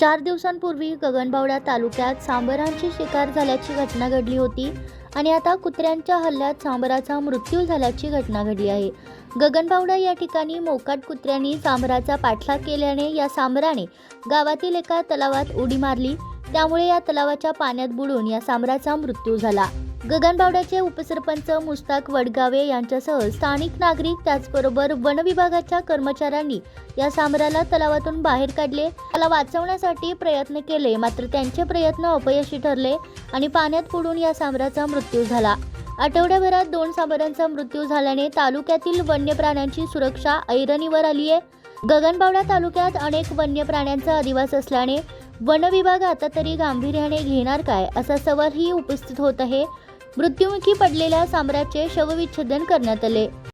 चार दिवसांपूर्वी गगनबावडा तालुक्यात सांबरांची शिकार झाल्याची घटना घडली होती आणि आता कुत्र्यांच्या हल्ल्यात सांबराचा मृत्यू झाल्याची घटना घडली आहे. गगनबावडा या ठिकाणी मोकाट कुत्र्यांनी सांबराचा पाठलाग केल्याने या सांबराने गावातील एका तलावात उडी मारली. त्यामुळे या तलावाच्या पाण्यात बुडून या सांबराचा मृत्यू झाला. गगनबावड्याचे उपसरपंच मुस्ताक वडगावे यांच्यासह स्थानिक नागरिक त्याचबरोबर वनविभागाच्या कर्मचाऱ्यांनी या सांबराला तलावातून बाहेर काढले. त्याला वाचवण्यासाठी प्रयत्न केले मात्र त्यांचे प्रयत्न अपयशी ठरले आणि पाण्यात बुडून या सांबराचा मृत्यू झाला. आठवड्याभरात दोन सांबरांचा मृत्यू झाल्याने तालुक्यातील वन्य प्राण्यांची सुरक्षा ऐरणीवर आली आहे. गगनबावडा तालुक्यात अनेक वन्य प्राण्यांचा अधिवास असल्याने वन विभाग आता तरी गांभीर्याने घेणार काय असा सवालही उपस्थित होत आहे. मृत्युमुखी पडलेल्या साम्राज्य शवविच्छेदन करण्यात आले.